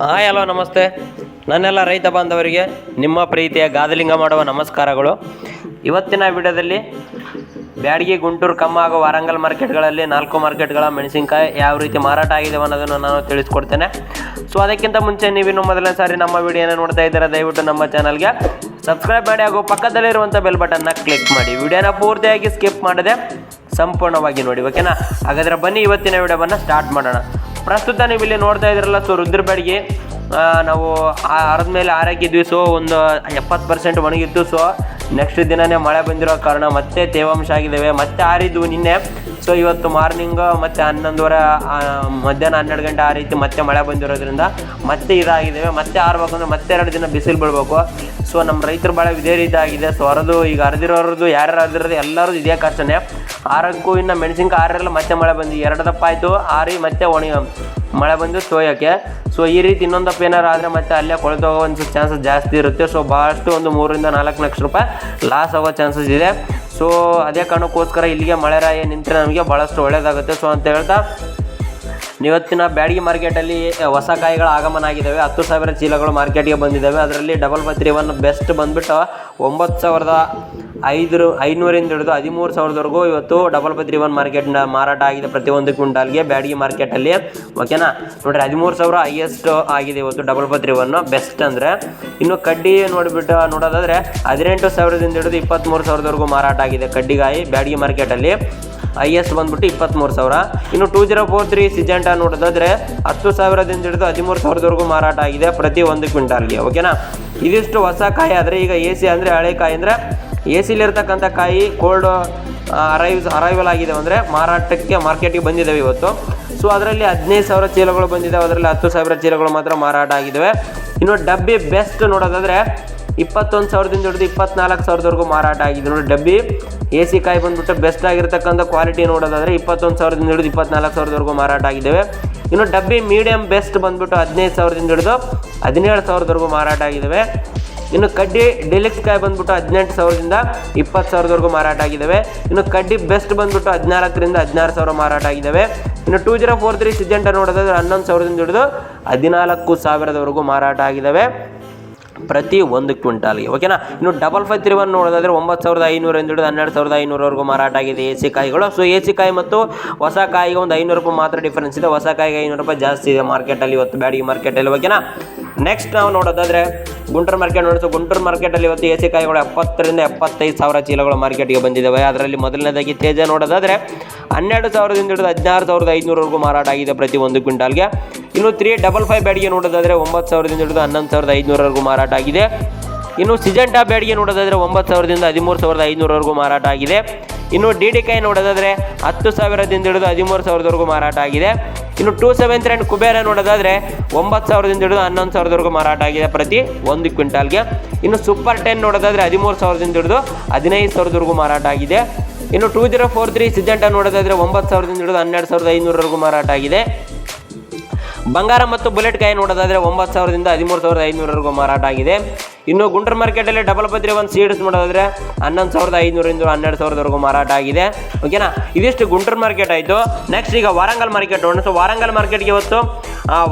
Hi, hello, ನಮಸ್ತೆ. ನನ್ನೆಲ್ಲ ರೈತ ಬಾಂಧವರಿಗೆ ನಿಮ್ಮ ಪ್ರೀತಿಯ ಗಾದಲಿಂಗ ಮಾಡುವ ನಮಸ್ಕಾರಗಳು. ಇವತ್ತಿನ ವಿಡಿಯೋದಲ್ಲಿ ಬ್ಯಾಡಗಿ, ಗುಂಟೂರು, ಕಮ್ಮ ಹಾಗೂ ವಾರಂಗಲ್ ಮಾರ್ಕೆಟ್ಗಳಲ್ಲಿ ನಾಲ್ಕು ಮಾರ್ಕೆಟ್ಗಳ ಮೆಣಸಿನಕಾಯಿ ಯಾವ ರೀತಿ ಮಾರಾಟ ಆಗಿದೆ ಅನ್ನೋದನ್ನು ನಾನು ತಿಳಿಸ್ಕೊಡ್ತೇನೆ. ಸೊ ಅದಕ್ಕಿಂತ ಮುಂಚೆ ನೀವಿನ್ನು ಮೊದಲನೇ ಸಾರಿ ನಮ್ಮ ವಿಡಿಯೋನ ನೋಡ್ತಾ ಇದ್ದೀರಾ, ದಯವಿಟ್ಟು ನಮ್ಮ ಚಾನಲ್ಗೆ ಸಬ್ಸ್ಕ್ರೈಬ್ ಮಾಡಿ ಹಾಗೂ ಪಕ್ಕದಲ್ಲಿರುವಂಥ ಬೆಲ್ ಬಟನ್ನ ಕ್ಲಿಕ್ ಮಾಡಿ. ವಿಡಿಯೋನ ಪೂರ್ತಿಯಾಗಿ ಸ್ಕಿಪ್ ಮಾಡದೆ ಸಂಪೂರ್ಣವಾಗಿ ನೋಡಿ ಓಕೆನಾ ಹಾಗಾದ್ರೆ ಬನ್ನಿ, ಇವತ್ತಿನ ವಿಡಿಯೋವನ್ನು ಸ್ಟಾರ್ಟ್ ಮಾಡೋಣ. ಪ್ರಸ್ತುತ ನೀವು ಇಲ್ಲಿ ನೋಡ್ತಾ ಇದ್ರಲ್ಲ ಸೊ ರುದ್ರಬೇಡಿಗೆ ನಾವು ಮೇಲೆ ಆರಾಕಿದ್ವಿ ಸೊ ಒಂದು ಎಪ್ಪತ್ತು ಪರ್ಸೆಂಟ್ ಒಣಗಿತ್ತು ಸೊ ನೆಕ್ಸ್ಟ್ ದಿನನೇ ಮಳೆ ಬಂದಿರೋ ಕಾರಣ ಮತ್ತೆ ತೇವಾಂಶ ಆಗಿದ್ದಾವೆ ಮತ್ತೆ ಆರಿದ್ವು ನಿನ್ನೆ. ಸೊ ಇವತ್ತು ಮಾರ್ನಿಂಗ್ ಮತ್ತೆ ಹನ್ನೊಂದುವರೆ ಮಧ್ಯಾಹ್ನ ಹನ್ನೆರಡು ಗಂಟೆ ಆ ರೀತಿ ಮತ್ತೆ ಮಳೆ ಬಂದಿರೋದ್ರಿಂದ ಮತ್ತೆ ಇದಾಗಿದ್ದಾವೆ, ಮತ್ತೆ ಆರ್ಬೇಕಂದ್ರೆ ಮತ್ತೆ ಎರಡು ದಿನ ಬಿಸಿಲು ಬೀಳ್ಬೇಕು. ಸೊ ನಮ್ಮ ರೈತರು ಭಾಳ ಇದೇ ರೀತಿ ಆಗಿದೆ. ಸೊ ಅರದು ಈಗ ಹರಿದಿರೋರದ್ದು ಯಾರ್ಯಾರು ಹರಿದಿರೋದು ಎಲ್ಲರೂ ಇದೇ ಕಷ್ಟನೇ ಆರಕ್ಕೂ ಇನ್ನು ಮೆಣಸಿನ್ಕಾಯಿ ಆರಲ್ಲ, ಮತ್ತೆ ಮಳೆ ಬಂದು ಎರಡು ದಪ್ಪ ಆಯಿತು, ಆರಿ ಮತ್ತೆ ಒಣಗಿ ಮಳೆ ಬಂದು ಸೋಯೋಕ್ಕೆ. ಸೊ ಈ ರೀತಿ ಇನ್ನೊಂದಪ್ಪ ಏನಾರು ಆದರೆ ಮತ್ತೆ ಅಲ್ಲೇ ಕೊಳೆತೋಗೋ ಒಂದು ಚಾನ್ಸಸ್ ಜಾಸ್ತಿ ಇರುತ್ತೆ. ಸೊ ಭಾಳಷ್ಟು ಒಂದು ಮೂರರಿಂದ ನಾಲ್ಕು ಲಕ್ಷ ರೂಪಾಯಿ ಲಾಸ್ ಆಗೋ ಚಾನ್ಸಸ್ ಇದೆ. ಸೊ ಅದೇ ಕಾರಣಕ್ಕೋಸ್ಕರ ಇಲ್ಲಿಗೆ ಮಳೆ ರಾಯ ನಿಂತರೆ ನಮಗೆ ಭಾಳಷ್ಟು ಒಳ್ಳೆಯದಾಗುತ್ತೆ ಸೊ ಅಂತ ಹೇಳ್ತಾ ಇವತ್ತಿನ ಬ್ಯಾಡಗಿ ಮಾರ್ಕೆಟಲ್ಲಿ ಹೊಸ ಕಾಯಿಗಳ ಆಗಮನ ಆಗಿದ್ದಾವೆ ಹತ್ತು ಸಾವಿರ ಚೀಲಗಳು ಮಾರ್ಕೆಟ್ಗೆ ಬಂದಿದ್ದಾವೆ. ಅದರಲ್ಲಿ ಡಬಲ್ ಬತ್ರಿ ಒನ್ ಬೆಸ್ಟ್ ಬಂದುಬಿಟ್ಟು ಒಂಬತ್ತು ಸಾವಿರದ ಐದು ಐನೂರಿಂದ ಹಿಡಿದು ಹದಿಮೂರು ಸಾವಿರದವರೆಗೂ ಇವತ್ತು ಡಬಲ್ ಬತ್ರಿ ಒನ್ ಮಾರ್ಕೆಟ್ನ ಮಾರಾಟ ಆಗಿದೆ ಪ್ರತಿಯೊಂದು ಕ್ವಿಂಟಾಲ್ಗೆ ಬ್ಯಾಡಗಿ ಮಾರ್ಕೆಟಲ್ಲಿ. ಓಕೆನಾ? ನೋಡಿರಿ, ಹದಿಮೂರು ಸಾವಿರ ಹೈಯೆಸ್ಟ್ ಆಗಿದೆ ಇವತ್ತು ಡಬಲ್ ಬತ್ರಿ ಒನ್ ಬೆಸ್ಟ್ ಅಂದರೆ. ಇನ್ನು ಕಡ್ಡಿ ನೋಡಿಬಿಟ್ಟು ನೋಡೋದಾದರೆ, ಹದಿನೆಂಟು ಸಾವಿರದಿಂದ ಹಿಡಿದು ಇಪ್ಪತ್ತ್ಮೂರು ಸಾವಿರದವರೆಗೂ ಮಾರಾಟ ಆಗಿದೆ ಕಡ್ಡಿಗಾಯಿ ಬ್ಯಾಡಗಿ ಮಾರ್ಕೆಟಲ್ಲಿ. ಹೈಯೆಸ್ಟ್ ಬಂದ್ಬಿಟ್ಟು ಇಪ್ಪತ್ತ್ಮೂರು ಸಾವಿರ. ಇನ್ನು two zero four three Syngenta ನೋಡೋದಾದ್ರೆ ಹತ್ತು ಸಾವಿರದಿಂದ ಹಿಡಿದು ಹದಿಮೂರು ಸಾವಿರದವರೆಗೂ ಮಾರಾಟ ಆಗಿದೆ ಪ್ರತಿ ಒಂದು ಕ್ವಿಂಟಾಲ್ಗೆ ಓಕೆನಾ ಇದಿಷ್ಟು ಹೊಸ ಕಾಯಿ ಆದರೆ ಈಗ ಎ ಸಿ ಅಂದರೆ ಹಳೆ ಕಾಯಿ ಅಂದರೆ ಎ ಸಿಲಿರ್ತಕ್ಕಂಥ ಕಾಯಿ ಕೋಲ್ಡ್ ಅರೈವ್ಸ್ ಅರೈವಲ್ ಆಗಿದೆ ಅಂದರೆ ಮಾರಾಟಕ್ಕೆ ಮಾರ್ಕೆಟಿಗೆ ಬಂದಿದ್ದಾವೆ ಇವತ್ತು. ಸೊ ಅದರಲ್ಲಿ ಹದಿನೈದು ಸಾವಿರ ಚೀಲಗಳು ಬಂದಿದ್ದಾವೆ ಅದರಲ್ಲಿ ಹತ್ತು ಸಾವಿರ ಚೀಲಗಳು ಮಾತ್ರ ಮಾರಾಟ ಆಗಿದ್ದಾವೆ ಇನ್ನು ಡಬ್ಬಿ ಬೆಸ್ಟ್ ನೋಡೋದಾದರೆ ಇಪ್ಪತ್ತೊಂದು ಸಾವಿರದಿಂದ ಹಿಡಿದು ಇಪ್ಪತ್ನಾಲ್ಕು ಸಾವಿರದವರೆಗೂ ಮಾರಾಟ ಆಗಿದೆ. ನೋಡಿ ಡಬ್ಬಿ ಎ ಸಿ ಕಾಯಿ ಬಂದ್ಬಿಟ್ಟು ಬೆಸ್ಟ್ ಆಗಿರತಕ್ಕಂಥ ಕ್ವಾಲಿಟಿ ನೋಡೋದಾದರೆ ಇಪ್ಪತ್ತೊಂದು ಸಾವಿರದಿಂದ ಹಿಡಿದು ಇಪ್ಪತ್ನಾಲ್ಕು ಸಾವಿರದವರೆಗೂ ಮಾರಾಟ ಆಗಿದ್ದಾವೆ. ಇನ್ನು ಡಬ್ಬಿ ಮೀಡಿಯಮ್ ಬೆಸ್ಟ್ ಬಂದ್ಬಿಟ್ಟು ಹದಿನೈದು ಸಾವಿರದಿಂದ ಹಿಡಿದು ಹದಿನೇಳು ಸಾವಿರದವರೆಗೂ ಮಾರಾಟ ಆಗಿದ್ದಾವೆ. ಇನ್ನು ಕಡ್ಡಿ ಡಿಲೆಕ್ಸ್ ಕಾಯಿ ಬಂದ್ಬಿಟ್ಟು ಹದಿನೆಂಟು ಸಾವಿರದಿಂದ ಇಪ್ಪತ್ತು ಸಾವಿರದವರೆಗೂ ಮಾರಾಟ ಆಗಿದ್ದಾವೆ. ಇನ್ನು ಕಡ್ಡಿ ಬೆಸ್ಟ್ ಬಂದ್ಬಿಟ್ಟು ಹದಿನಾಲ್ಕರಿಂದ ಹದಿನಾರು ಸಾವಿರ ಮಾರಾಟ ಆಗಿದ್ದಾವೆ. ಇನ್ನು two zero four three Syngenta ನೋಡೋದಾದ್ರೆ ಹನ್ನೊಂದು ಸಾವಿರದಿಂದ ಹಿಡಿದು ಹದಿನಾಲ್ಕು ಸಾವಿರದವರೆಗೂ ಮಾರಾಟ ಆಗಿದ್ದಾವೆ. ಪ್ರತಿ ಒಂದು ಕ್ವಿಂಟಾಲ್ಗೆ. ಓಕೆನಾ? ಇನ್ನು ಡಬಲ್ ಫೈವ್ ತ್ರೀ ಒನ್ ನೋಡೋದಾದ್ರೆ ಒಂಬತ್ತು ಸಾವಿರದ ಐನೂರಿಂದ ಹಿಡಿದು ಹನ್ನೆರಡು ಸಾವಿರದ ಐನೂರವರೆಗೂ ಮಾರಾಟ ಆಗಿದೆ ಎ ಸಿ ಕಾಯಿಗಳು. ಸೊ ಎ ಸಿ ಕಾಯಿ ಮತ್ತು ಹೊಸ ಕಾಯಿಗೆ ಒಂದು ಐನೂರು ರೂಪಾಯಿ ಮಾತ್ರ ಡಿಫರೆನ್ಸ್ ಇದೆ. ಹೊಸ ಕಾಯಿಗೆ ಐನೂರು ರೂಪಾಯಿ ಜಾಸ್ತಿ ಇದೆ ಮಾರ್ಕೆಟಲ್ಲಿ ಇವತ್ತು ಬ್ಯಾಡಿಗೆ ಮಾರ್ಕೆಟಲ್ಲಿ. ಓಕೆನಾ? ನೆಕ್ಸ್ಟ್ ನಾವು ನೋಡೋದಾದ್ರೆ ಗುಂಟೂರು ಮಾರ್ಕೆಟ್ ನೋಡಿಸೋ ಗುಂಟೂರು ಮಾರ್ಕೆಟಲ್ಲಿ ಇವತ್ತು ಎ ಸಿ ಕಾಯಿಗಳು ಎಪ್ಪತ್ತರಿಂದ ಎಪ್ಪತ್ತೈದು ಸಾವಿರ ಚೀಲಗಳು ಮಾರ್ಕೆಟ್ಗೆ ಬಂದಿದ್ದಾವೆ. ಅದರಲ್ಲಿ ಮೊದಲನೇದಾಗಿ ತೇಜ ನೋಡೋದಾದ್ರೆ ಹನ್ನೆರಡು ಸಾವಿರದಿಂದ ಹಿಡಿದು ಹದಿನಾರು ಸಾವಿರದ ಐದುನೂರವರೆಗೂ ಮಾರಾಟ ಆಗಿದೆ ಪ್ರತಿ ಒಂದು ಕ್ವಿಂಟಾಲ್ಗೆ. ಇನ್ನು ತ್ರೀ ಡಬಲ್ ಫೈವ್ ಬ್ಯಾಡಿಗೆ ನೋಡೋದಾದರೆ ಒಂಬತ್ತು ಸಾವಿರದಿಂದ ಹಿಡಿದು ಹನ್ನೊಂದು ಸಾವಿರದ ಐದುನೂರವರೆಗೂ ಮಾರಾಟ ಆಗಿದೆ. ಇನ್ನು ಸಿಜೆಂಟಾ ಬ್ಯಾಡಿಗೆ ನೋಡೋದಾದರೆ ಒಂಬತ್ತು ಸಾವಿರದಿಂದ ಹದಿಮೂರು ಸಾವಿರದ ಐದುನೂರವರೆಗೂ ಮಾರಾಟ ಆಗಿದೆ. ಇನ್ನು ಡಿ ಡಿ ಕೈ ನೋಡೋದಾದರೆ ಹತ್ತು ಸಾವಿರದಿಂದ ಹಿಡಿದು ಹದಿಮೂರು ಸಾವಿರದವರೆಗೂ ಮಾರಾಟ ಆಗಿದೆ. ಇನ್ನು ಟೂ ಸೆವೆನ್ ತ್ರೀ ಕುಬೇರ ನೋಡೋದಾದರೆ ಒಂಬತ್ತು ಸಾವಿರದಿಂದ ಹಿಡಿದು ಹನ್ನೊಂದು ಸಾವಿರದವರೆಗೂ ಮಾರಾಟ ಆಗಿದೆ ಪ್ರತಿ ಒಂದು ಕ್ವಿಂಟಾಲ್ಗೆ. ಇನ್ನು ಸೂಪರ್ ಟೆನ್ ನೋಡೋದಾದರೆ ಹದಿಮೂರು ಸಾವಿರದಿಂದ ಹಿಡಿದು ಹದಿನೈದು ಸಾವಿರದವರೆಗೂ ಮಾರಾಟ ಆಗಿದೆ. ಇನ್ನು two zero four three Syngenta ನೋಡೋದಾದರೆ ಒಂಬತ್ತು ಸಾವಿರದಿಂದ ಹಿಡಿದು ಹನ್ನೆರಡು ಸಾವಿರದ ಐನೂರವರೆಗೂ ಮಾರಾಟ ಆಗಿದೆ. ಬಂಗಾರ ಮತ್ತು ಬುಲೆಟ್ ಕಾಯಿ ನೋಡೋದಾದ್ರೆ ಒಂಬತ್ತು ಸಾವಿರದಿಂದ ಹದಿಮೂರು ಸಾವಿರದ ಐನೂರವರೆಗೂ ಮಾರಾಟ ಆಗಿದೆ. ಇನ್ನು ಗುಂಟೂರು ಮಾರ್ಕೆಟಲ್ಲಿ ಡಬಲ್ ಪತ್ರಿ ಒಂದು ಸೀಡ್ಸ್ ನೋಡೋದಾದ್ರೆ ಹನ್ನೊಂದು ಸಾವಿರದ ಐನೂರಿಂದ ಹನ್ನೆರಡು ಸಾವಿರದವರೆಗೂ ಮಾರಾಟ ಆಗಿದೆ. ಓಕೆನಾ ಇದಿಷ್ಟು ಗುಂಟೂರು ಮಾರ್ಕೆಟ್ ಆಯಿತು. ನೆಕ್ಸ್ಟ್ ಈಗ ವಾರಂಗಲ್ ಮಾರ್ಕೆಟ್ ನೋಡೋಣ. ಸೊ ವಾರಂಗಲ್ ಮಾರ್ಕೆಟ್ಗೆ ಇವತ್ತು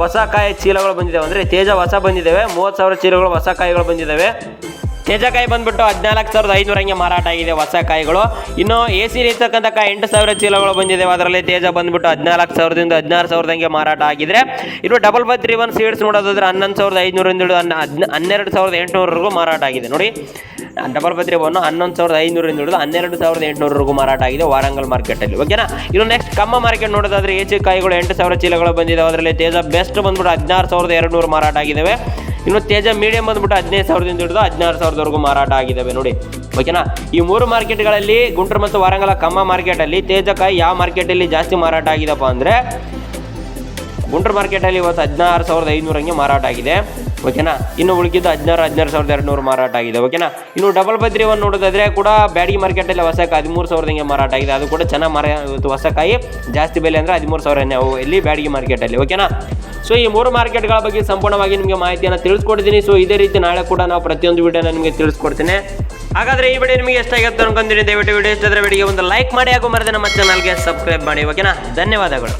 ಹೊಸ ಕಾಯಿ ಚೀಲಗಳು ಬಂದಿದ್ದಾವೆ ಅಂದರೆ ತೇಜ ಹೊಸ ಬಂದಿದ್ದಾವೆ ಮೂವತ್ತು ಸಾವಿರ ಚೀಲಗಳು ಹೊಸ ಕಾಯಿಗಳು ಬಂದಿದ್ದಾವೆ ತೇಜಕಾಯಿ ಬಂದ್ಬಿಟ್ಟು ಹದಿನಾಲ್ಕು ಸಾವಿರದ ಐನೂರ ಹಂಗೆ ಮಾರಾಟ ಆಗಿದೆ ಹೊಸ ಕಾಯಿಗಳು. ಇನ್ನು ಎ ಸಿ ಇರ್ತಕ್ಕಂಥ ಕಾಯಿ ಎಂಟು ಸಾವಿರ ಚೀಲಗಳು ಬಂದಿದೆ ಅದರಲ್ಲಿ ತೇಜ ಬಂದ್ಬಿಟ್ಟು ಹದಿನಾಲ್ಕು ಸಾವಿರದಿಂದ ಹದಿನಾರು ಸಾವಿರದ ಹಂಗೆ ಮಾರಾಟ ಆಗಿದ್ರೆ ಇನ್ನು double by three one seeds ನೋಡೋದಾದ್ರೆ ಹನ್ನೊಂದು ಸಾವಿರದ ಐನೂರಿಂದ ಹಿಡಿದು ಹನ್ನ ಹನ್ನೆರಡು ಸಾವಿರದ ಎಂಟುನೂರವರೆಗೂ ಮಾರಾಟ ಆಗಿದೆ. ನೋಡಿ ಡಬಲ್ ಬೈ ತ್ರೀ ಒನ್ ಹನ್ನೊಂದು ಸಾವಿರದ ಐನೂರಿಂದ ಹಿಡಿದು ಹನ್ನೆರಡು ಸಾವಿರದ ಎಂಟುನೂರವರೆಗೂ ಮಾರಾಟ ಆಗಿದೆ ವಾರಂಗಲ್ ಮಾರ್ಕೆಟಲ್ಲಿ ಓಕೆನಾ ಇನ್ನು ನೆಕ್ಸ್ಟ್ ಕಮ್ಮ ಮಾರ್ಕೆಟ್ ನೋಡೋದಾದ್ರೆ ಎ ಸಿ ಕಾಯಿಗಳು ಎಂಟು ಸಾವಿರ ಚೀಲಗಳು ಬಂದಿದ್ದಾವೆ ಅದರಲ್ಲಿ ತೇಜ ಬೆಸ್ಟ್ ಬಂದ್ಬಿಟ್ಟು ಹದಿನಾರು ಸಾವಿರದ ಎರಡು ನೂರು ಮಾರಾಟ ಆಗಿದ್ದಾವೆ ಇನ್ನು ತೇಜ ಮೀಡಿಯಂ ಬಂದ್ಬಿಟ್ಟು ಹದಿನೈದು ಸಾವಿರದಿಂದ ಹಿಡಿದು ಹದಿನಾರು ಸಾವಿರದವರೆಗೂ ಮಾರಾಟ ಆಗಿದ್ದಾವೆ ನೋಡಿ. ಓಕೆನಾ? ಈ ಮೂರು ಮಾರ್ಕೆಟ್ಗಳಲ್ಲಿ ಗುಂಟೂರು ಮತ್ತು ವಾರಂಗಲ ಕಮ್ಮ ಮಾರ್ಕೆಟಲ್ಲಿ ತೇಜಕಾಯಿ ಯಾವ ಮಾರ್ಕೆಟಲ್ಲಿ ಜಾಸ್ತಿ ಮಾರಾಟ ಆಗಿದೆಪ್ಪ ಅಂದರೆ ಗುಂಟೂರು ಮಾರ್ಕೆಟಲ್ಲಿ ಇವತ್ತು ಹದಿನಾರು ಸಾವಿರದ ಐನೂರು ಹಂಗೆ ಮಾರಾಟ ಆಗಿದೆ. ಓಕೆನಾ? ಇನ್ನು ಉಳಿದಿದ್ದು ಹದಿನಾರು ಹದಿನಾರು ಸಾವಿರದ ಎರಡುನೂರು ಮಾರಾಟ ಆಗಿದೆ. ಓಕೆನಾ? ಇನ್ನು ಡಬಲ್ ಬದ್ರಿ ಒಂದು ನೋಡೋದಾದ್ರೆ ಕೂಡ ಬ್ಯಾಡಿಗೆ ಮಾರ್ಕೆಟಲ್ಲಿ ಹೊಸ ಕಾಯಿ ಹದಿಮೂರು ಸಾವಿರದ ಹಂಗೆ ಮಾರಾಟ ಆಗಿದೆ. ಅದು ಕೂಡ ಚೆನ್ನಾಗಿ ಮಾರ ಇವತ್ತು ಹೊಸ ಕಾಯಿ ಜಾಸ್ತಿ ಬೆಲೆ ಅಂದರೆ ಹದಿಮೂರು ಸಾವಿರ ಇಲ್ಲಿ ಬ್ಯಾಡಗಿ ಮಾರ್ಕೆಟಲ್ಲಿ. ಓಕೆನಾ? ಸೊ ಈ ಮೂರು ಮಾರ್ಕೆಟ್ಗಳ ಬಗ್ಗೆ ಸಂಪೂರ್ಣವಾಗಿ ನಿಮಗೆ ಮಾಹಿತಿಯನ್ನು ತಿಳಿಸ್ಕೊಡ್ತೀನಿ ಸೊ ಇದೇ ರೀತಿ ನಾಳೆ ಕೂಡ ನಾವು ಪ್ರತಿಯೊಂದು ವಿಡಿಯೋನ ನಿಮಗೆ ತಿಳಿಸ್ಕೊಡ್ತೀನಿ. ಹಾಗಾದ್ರೆ ಈ ವಿಡಿಯೋ ನಿಮಗೆ ಎಷ್ಟಾಗುತ್ತೆ ಅನ್ಕೊಂತೀನಿ. ದಯವಿಟ್ಟು ವಿಡಿಯೋ ಇಷ್ಟಾದ್ರೆ ವಿಡಿಯೋ ಒಂದು ಲೈಕ್ ಮಾಡಿ ಹಾಗೂ ಮರದೆ ನಮ್ಮ ಚಾನಲ್ಗೆ ಸಬ್ಸ್ಕ್ರೈಬ್ ಮಾಡಿ. ಓಕೆನಾ? ಧನ್ಯವಾದಗಳು.